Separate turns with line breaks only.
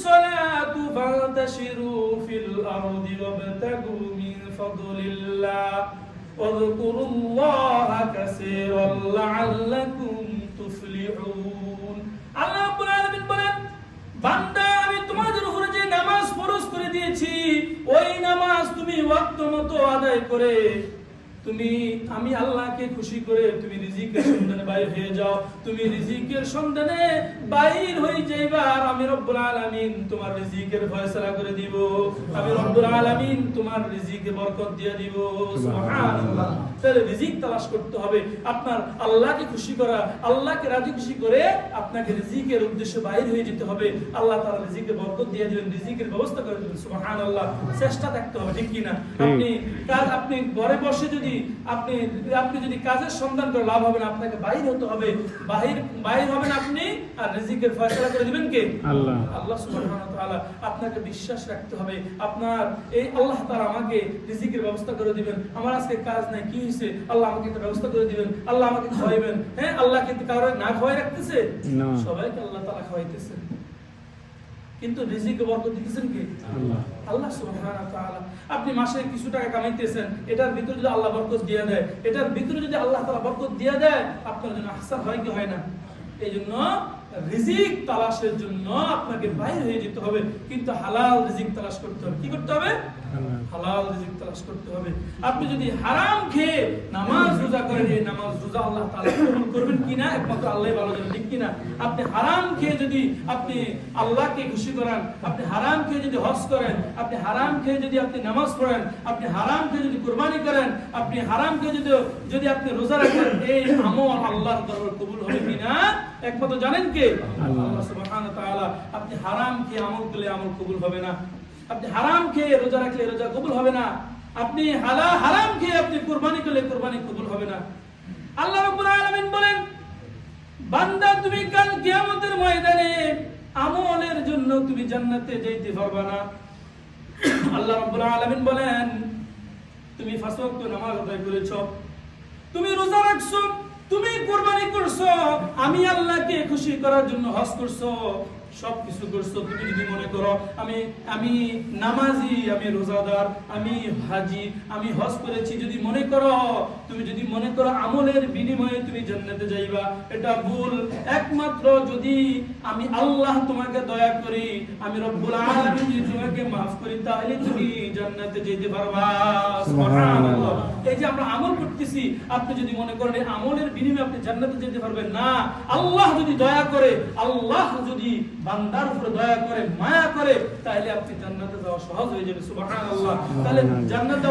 الصلاة فانتشروا في الأرض وابتغوا من فضل الله واذكروا الله كثيرا لعلكم تفلحون আল্লাহ রাব্বুল আলামিন বলেন বান্দা আমি তোমাদের উপরে যে নামাজ ফরজ করে দিয়েছি ওই নামাজ তুমি ওয়াক্ত মতো আদায় করে তুমি আমি আল্লাহকে খুশি করে তুমি রিজিকের সন্ধানে বাইর হয়ে যাও তুমি রিজিকের সন্ধানে বাইর হয়ে যাইবা আর আমি রব্বুল আলামিন তোমার রিজিকের ফয়সালা করে দিব। আমি রব্বুল আলামিন তোমার রিজিকে বরকত দিয়ে দিব। সুবহানাল্লাহ। তাহলে রিজিক তালাশ করতে হবে। আপনার আল্লাহকে খুশি করা আল্লাহকে রাজি খুশি করে আপনাকে রিজিকের উদ্দেশ্যে বাইর হয়ে যেতে হবে। আল্লাহ তাআলা রিজিকে বরকত দিয়ে দিবেন রিজিকের ব্যবস্থা করে দিবেন। সুবহানাল্লাহ। চেষ্টা থাকতে হবে ঠিক কি না আপনি কাজ আপনি ঘরে বসে যদি আপনি আপনি যদি কাজের সন্ধান করে লাভ হবে না আপনাকে বাইর হতে হবে। বাহির বাইর হবেন আপনি আর রিজিকের ফয়সালা করে দিবেন কে?
আল্লাহ।
আল্লাহ তাআলা আপনাকে বিশ্বাস রাখতে হবে। আপনার এই আল্লাহ তাআলা আমাকে রিজিকের ব্যবস্থা করে দিবেন। আমার আজকে কাজ নাই কি হইছে? আল্লাহ আমাকে একটা ব্যবস্থা করে দিবেন। আল্লাহ আমাকে খাওয়াইবেন। হ্যাঁ আল্লাহ কিন্তু কারও না খাওয়াই রাখতেছে?
না।
সবাইকে আল্লাহ তাআলা খাওয়াইতেছে। কিন্তু রিজিকে বরকত দিতেছেন কি?
আল্লাহ।
আল্লাহ সুবহানাহু ওয়া তাআলা। আপনি মাসে কিছু টাকা কামাইতেছেন এটার ভিতরে যদি আল্লাহ বরকত দিয়ে দেয় এটার ভিতরে যদি আল্লাহ তাআলা বরকত দিয়ে দেয় আপনার জন্য আহসান হয় কি হয় না? এই জন্য রিজিক তালাশের জন্য আপনাকে বাইরে হয়ে যেতে হবে। কিন্তু হালাল রিজিক তালাশ করতে হবে। কি করতে হবে? হালাল। রিজিক তালাশ করতে হবে। আপনি যদি হারাম খেয়ে নামাজ রোজা করেন এই নামাজ রোজা আল্লাহ তাআলা কবুল করবেন কিনা? একমাত্র আল্লাহই ভালো জানেন ঠিক কিনা? আপনি হারাম খেয়ে যদি আপনি আল্লাহকে খুশি করান আপনি হারাম খেয়ে যদি হজ করেন আপনি হারাম খেয়ে যদি আপনি নামাজ পড়েন আপনি হারাম খেয়ে যদি কুরবানি করেন আপনি হারাম খেয়ে যদি যদি আপনি রোজা রাখেন এই আমল আল্লাহর দরবারে কবুল হবে কিনা? একমাত্র জানেন কে? আপনি হারাম খেয়ে আমল করলে আমল কবুল হবে না। আপনি হারাম খেয়ে রোজা রাখলে রোজা কবুল হবে না। আপনি হালা হারাম খেয়ে আপনি কুরবানি করলে কুরবানি কবুল হবে না। আল্লাহ রাব্বুল আলামিন বলেন, বান্দা তুমি কাল কিয়ামতের ময়দানে আমলের জন্য তুমি জান্নাতে যেতে পারবে না। আল্লাহ রাব্বুল আলামিন বলেন, তুমি পাঁচ ওয়াক্ত নামাজ আদায় করেছ। তুমি রোজা রাখছো। তুমি কোরবানি করছ আমি আল্লাহকে খুশি করার জন্য হজ করছ। সব কিছু করছ, তুমি যদি মনে করো, আমি আমি নামাজি, আমি রোজাদার, আমি হাজি, আমি হজ করেছি, যদি মনে করো, তুমি যদি মনে করো আমলের বিনিময়ে তুমি জান্নাতে যাইবা, এটা ভুল। একমাত্র যদি আমি আল্লাহ তোমাকে দয়া করি, আমি রব্বুল আলামিন যদি তোমাকে maaf করি, তাহলে তুমি জান্নাতে যেতে পারবা। সুবহানাল্লাহ। এই যে আমরা আমল করতেছি, আপনি যদি মনে করেন আমলের বিনিময়ে আপনি জান্নাতে যেতে পারবেন না, আল্লাহ যদি দয়া করে, আল্লাহ যদি বান্দার উপর দয়া করে মায়া করে তাহলে আপনি জান্নাতে যাওয়া সহজ হয়ে যাবে সুবহানাল্লাহ। তাহলে জান্নাত